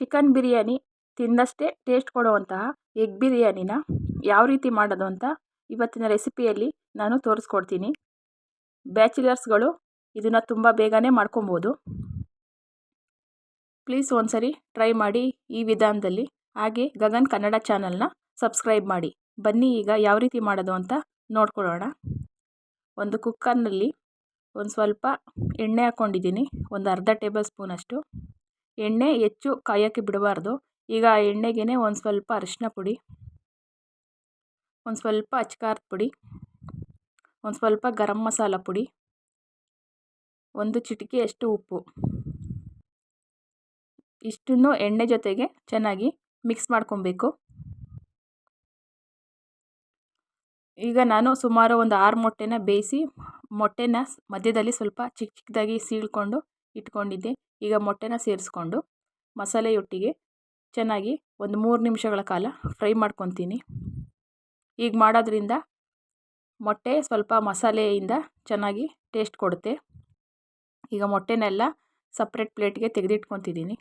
Chicken biryani ತಿಂದಷ್ಟೇ taste ಕೊಡುವಂತಹ egg ಬಿರಿಯಾನಿನ ಯಾವ ರೀತಿ ಮಾಡೋದು ಅಂತ ಇವತ್ತಿನ ರೆಸಿಪಿಯಲ್ಲಿ ನಾನು ತೋರಿಸ್ಕೊಡ್ತೀನಿ. ಬ್ಯಾಚುಲರ್ಸ್ಗಳು ಇದನ್ನು ತುಂಬ ಬೇಗನೆ ಮಾಡ್ಕೊಬೋದು. ಪ್ಲೀಸ್ ಒಂದ್ಸರಿ ಟ್ರೈ ಮಾಡಿ ಈ ವಿಧಾನದಲ್ಲಿ. ಹಾಗೆ ಗಗನ್ ಕನ್ನಡ ಚಾನಲ್ನ ಸಬ್ಸ್ಕ್ರೈಬ್ ಮಾಡಿ. ಬನ್ನಿ ಈಗ ಯಾವ ರೀತಿ ಮಾಡೋದು ಅಂತ ನೋಡ್ಕೊಳ್ಳೋಣ. ಒಂದು ಕುಕ್ಕರ್ನಲ್ಲಿ ಒಂದು ಸ್ವಲ್ಪ ಎಣ್ಣೆ ಹಾಕ್ಕೊಂಡಿದ್ದೀನಿ ಒಂದು ಅರ್ಧ ಟೇಬಲ್ ಸ್ಪೂನಷ್ಟು. ಎಣ್ಣೆ ಹೆಚ್ಚು ಕಾಯೋಕ್ಕೆ ಬಿಡಬಾರ್ದು. ಈಗ ಆ ಎಣ್ಣೆಗೇ ಒಂದು ಸ್ವಲ್ಪ ಅರಿಶಿನ ಪುಡಿ, ಒಂದು ಸ್ವಲ್ಪ ಅಚ್ಕಾರದ ಪುಡಿ, ಒಂದು ಸ್ವಲ್ಪ ಗರಂ ಮಸಾಲ ಪುಡಿ, ಒಂದು ಚಿಟಿಕೆಯಷ್ಟು ಉಪ್ಪು. ಇಷ್ಟನ್ನು ಎಣ್ಣೆ ಜೊತೆಗೆ ಚೆನ್ನಾಗಿ ಮಿಕ್ಸ್ ಮಾಡ್ಕೊಬೇಕು. ಈಗ ನಾನು ಸುಮಾರು ಒಂದು ಆರು ಮೊಟ್ಟೆನ ಬೇಯಿಸಿ, ಮೊಟ್ಟೆನ ಮಧ್ಯದಲ್ಲಿ ಸ್ವಲ್ಪ ಚಿಕ್ಕ ಚಿಕ್ಕದಾಗಿ ಸೀಳ್ಕೊಂಡು ಇಟ್ಕೊಂಡಿದ್ದೆ. ಈಗ ಮೊಟ್ಟೆನ ಸೇರಿಸ್ಕೊಂಡು ಮಸಾಲೆಯೊಟ್ಟಿಗೆ ಚೆನ್ನಾಗಿ ಒಂದು ಮೂರು ನಿಮಿಷಗಳ ಕಾಲ ಫ್ರೈ ಮಾಡ್ಕೊತೀನಿ. ಈಗ ಮಾಡೋದ್ರಿಂದ ಮೊಟ್ಟೆ ಸ್ವಲ್ಪ ಮಸಾಲೆಯಿಂದ ಚೆನ್ನಾಗಿ ಟೇಸ್ಟ್ ಕೊಡುತ್ತೆ. ಈಗ ಮೊಟ್ಟೆನೆಲ್ಲ ಸಪ್ರೇಟ್ ಪ್ಲೇಟ್ಗೆ ತೆಗೆದಿಟ್ಕೊತಿದ್ದೀನಿ.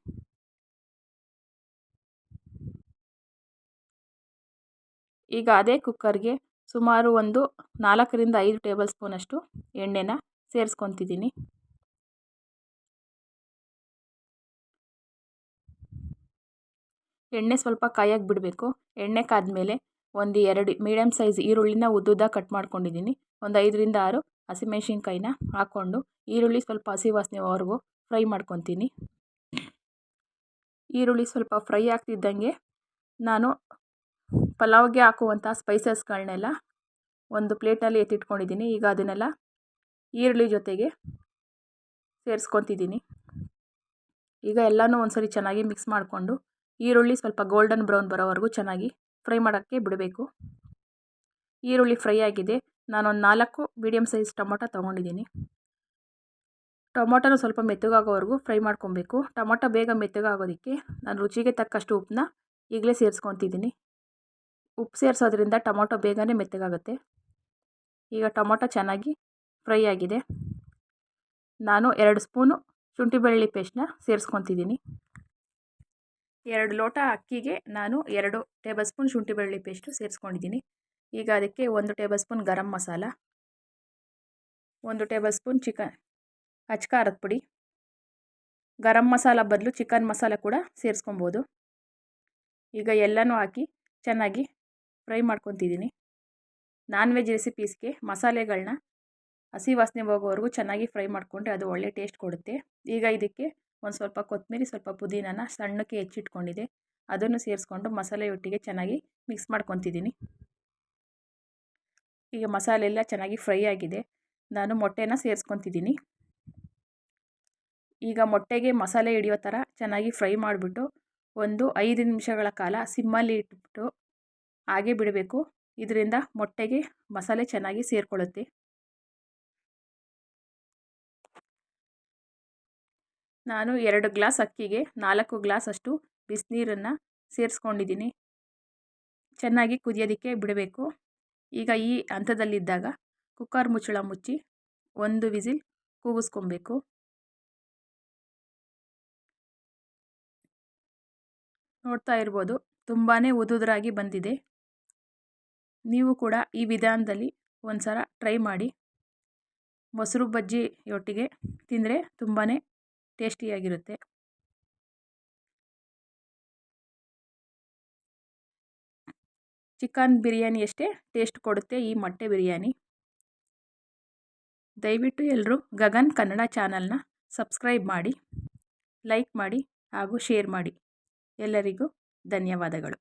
ಈಗ ಅದೇ ಕುಕ್ಕರ್ಗೆ ಸುಮಾರು ಒಂದು ನಾಲ್ಕರಿಂದ ಐದು ಟೇಬಲ್ ಸ್ಪೂನಷ್ಟು ಎಣ್ಣೆನ ಸೇರಿಸ್ಕೊತಿದ್ದೀನಿ. ಎಣ್ಣೆ ಸ್ವಲ್ಪ ಕಾಯಕ್ಕೆ ಬಿಡಬೇಕು. ಎಣ್ಣೆ ಕಾದ್ಮೇಲೆ ಒಂದು ಎರಡು ಮೀಡಿಯಮ್ ಸೈಜ್ ಈರುಳ್ಳಿನ ಉದ್ದುದ್ದ ಕಟ್ ಮಾಡ್ಕೊಂಡಿದ್ದೀನಿ ಒಂದು ಐದರಿಂದ ಆರು ಹಸಿಮೆಣ್ಸಿನ್ಕಾಯಿನ ಹಾಕ್ಕೊಂಡು ಈರುಳ್ಳಿ ಸ್ವಲ್ಪ ಹಸಿ ವಾಸನೆವರೆಗೂ ಫ್ರೈ ಮಾಡ್ಕೊತೀನಿ. ಈರುಳ್ಳಿ ಸ್ವಲ್ಪ ಫ್ರೈ ಆಗ್ತಿದ್ದಂಗೆ ನಾನು ಪಲಾವ್ಗೆ ಹಾಕುವಂಥ ಸ್ಪೈಸಸ್ಗಳನ್ನೆಲ್ಲ ಒಂದು ಪ್ಲೇಟ್ನಲ್ಲಿ ಎತ್ತಿಟ್ಕೊಂಡಿದ್ದೀನಿ ಈಗ ಅದನ್ನೆಲ್ಲ ಈರುಳ್ಳಿ ಜೊತೆಗೆ ಸೇರಿಸ್ಕೊತಿದ್ದೀನಿ ಈಗ ಎಲ್ಲನೂ ಒಂದ್ಸರಿ ಚೆನ್ನಾಗಿ ಮಿಕ್ಸ್ ಮಾಡಿಕೊಂಡು ಈರುಳ್ಳಿ ಸ್ವಲ್ಪ ಗೋಲ್ಡನ್ ಬ್ರೌನ್ ಬರೋವರೆಗೂ ಚೆನ್ನಾಗಿ ಫ್ರೈ ಮಾಡೋಕ್ಕೆ ಬಿಡಬೇಕು. ಈರುಳ್ಳಿ ಫ್ರೈ ಆಗಿದೆ. ನಾನೊಂದು ನಾಲ್ಕು ಮೀಡಿಯಮ್ ಸೈಜ್ ಟೊಮೊಟೊ ತೊಗೊಂಡಿದ್ದೀನಿ. ಟೊಮೊಟೊನ ಸ್ವಲ್ಪ ಮೆತ್ತಗಾಗೋವರೆಗೂ ಫ್ರೈ ಮಾಡ್ಕೊಬೇಕು. ಟೊಮೊಟೊ ಬೇಗ ಮೆತ್ತಗಾಗೋದಕ್ಕೆ ನಾನು ರುಚಿಗೆ ತಕ್ಕಷ್ಟು ಉಪ್ಪನ್ನ ಈಗಲೇ ಸೇರಿಸ್ಕೊತಿದ್ದೀನಿ. ಉಪ್ಪು ಸೇರಿಸೋದ್ರಿಂದ ಟೊಮೊಟೊ ಬೇಗನೆ ಮೆತ್ತಗಾಗುತ್ತೆ. ಈಗ ಟೊಮೊಟೊ ಚೆನ್ನಾಗಿ ಫ್ರೈ ಆಗಿದೆ. ನಾನು ಎರಡು ಸ್ಪೂನು ಶುಂಠಿ ಬೆಳ್ಳುಳ್ಳಿ ಪೇಸ್ಟನ್ನ ಸೇರಿಸ್ಕೊತಿದ್ದೀನಿ. ಎರಡು ಲೋಟ ಅಕ್ಕಿಗೆ ನಾನು ಎರಡು ಟೇಬಲ್ ಸ್ಪೂನ್ ಶುಂಠಿ ಬೆಳ್ಳುಳ್ಳಿ ಪೇಸ್ಟು ಸೇರಿಸ್ಕೊಂಡಿದ್ದೀನಿ. ಈಗ ಅದಕ್ಕೆ ಒಂದು ಟೇಬಲ್ ಸ್ಪೂನ್ ಗರಂ ಮಸಾಲ, ಒಂದು ಟೇಬಲ್ ಸ್ಪೂನ್ ಚಿಕನ್ ಅಚ್ಕಾರದ ಪುಡಿ, ಗರಂ ಮಸಾಲ ಬದಲು ಚಿಕನ್ ಮಸಾಲ ಕೂಡ ಸೇರಿಸ್ಕೊಬೋದು. ಈಗ ಎಲ್ಲನೂ ಹಾಕಿ ಚೆನ್ನಾಗಿ ಫ್ರೈ ಮಾಡ್ಕೊತಿದ್ದೀನಿ. ನಾನ್ ವೆಜ್ ರೆಸಿಪೀಸ್ಗೆ ಮಸಾಲೆಗಳನ್ನ ಹಸಿ ವಾಸನೆ ಹೋಗೋವರೆಗೂ ಚೆನ್ನಾಗಿ ಫ್ರೈ ಮಾಡಿಕೊಂಡ್ರೆ ಅದು ಒಳ್ಳೆ ಟೇಸ್ಟ್ ಕೊಡುತ್ತೆ. ಈಗ ಇದಕ್ಕೆ ಒಂದು ಸ್ವಲ್ಪ ಕೊತ್ತಂಬರಿ ಸ್ವಲ್ಪ ಪುದೀನಾನ ಸಣ್ಣಕ್ಕೆ ಹೆಚ್ಚಿಟ್ಕೊಂಡಿದ್ದೆ ಅದನ್ನು ಸೇರಿಸ್ಕೊಂಡು ಮಸಾಲೆಯೊಟ್ಟಿಗೆ ಚೆನ್ನಾಗಿ ಮಿಕ್ಸ್ ಮಾಡ್ಕೊತಿದ್ದೀನಿ. ಈಗ ಮಸಾಲೆ ಎಲ್ಲ ಚೆನ್ನಾಗಿ ಫ್ರೈ ಆಗಿದೆ. ನಾನು ಮೊಟ್ಟೆನ ಸೇರಿಸ್ಕೊತಿದ್ದೀನಿ. ಈಗ ಮೊಟ್ಟೆಗೆ ಮಸಾಲೆ ಹಿಡಿಯೋ ಥರ ಚೆನ್ನಾಗಿ ಫ್ರೈ ಮಾಡಿಬಿಟ್ಟು ಒಂದು ಐದು ನಿಮಿಷಗಳ ಕಾಲ ಸಿಮ್ಮಲ್ಲಿ ಇಟ್ಬಿಟ್ಟು ಹಾಗೆ ಬಿಡಬೇಕು. ಇದರಿಂದ ಮೊಟ್ಟೆಗೆ ಮಸಾಲೆ ಚೆನ್ನಾಗಿ ಸೇರಿಕೊಳ್ಳುತ್ತೆ. ನಾನು ಎರಡು ಗ್ಲಾಸ್ ಅಕ್ಕಿಗೆ ನಾಲ್ಕು ಗ್ಲಾಸಷ್ಟು ಬಿಸಿನೀರನ್ನು ಸೇರಿಸ್ಕೊಂಡಿದ್ದೀನಿ. ಚೆನ್ನಾಗಿ ಕುದಿಯೋದಕ್ಕೆ ಬಿಡಬೇಕು. ಈಗ ಈ ಹಂತದಲ್ಲಿದ್ದಾಗ ಕುಕ್ಕರ್ ಮುಚ್ಚಳ ಮುಚ್ಚಿ ಒಂದು ವಿಸಿಲ್ ಕೂಗಿಸ್ಕೊಬೇಕು. ನೋಡ್ತಾ ಇರ್ಬೋದು ತುಂಬಾ ಉದುದ್ರಾಗಿ ಬಂದಿದೆ. ನೀವು ಕೂಡ ಈ ವಿಧಾನದಲ್ಲಿ ಒಂದು ಸಲ ಟ್ರೈ ಮಾಡಿ. ಮೊಸರು ಬಜ್ಜಿಯೊಟ್ಟಿಗೆ ತಿಂದರೆ ತುಂಬಾ ಟೇಸ್ಟಿಯಾಗಿರುತ್ತೆ. ಚಿಕನ್ ಬಿರಿಯಾನಿ ಅಷ್ಟೇ ಟೇಸ್ಟ್ ಕೊಡುತ್ತೆ ಈ ಮೊಟ್ಟೆ ಬಿರಿಯಾನಿ. ದಯವಿಟ್ಟು ಎಲ್ಲರೂ ಗಗನ್ ಕನ್ನಡ ಚಾನಲ್ನ ಸಬ್ಸ್ಕ್ರೈಬ್ ಮಾಡಿ, ಲೈಕ್ ಮಾಡಿ ಹಾಗೂ ಶೇರ್ ಮಾಡಿ. ಎಲ್ಲರಿಗೂ ಧನ್ಯವಾದಗಳು.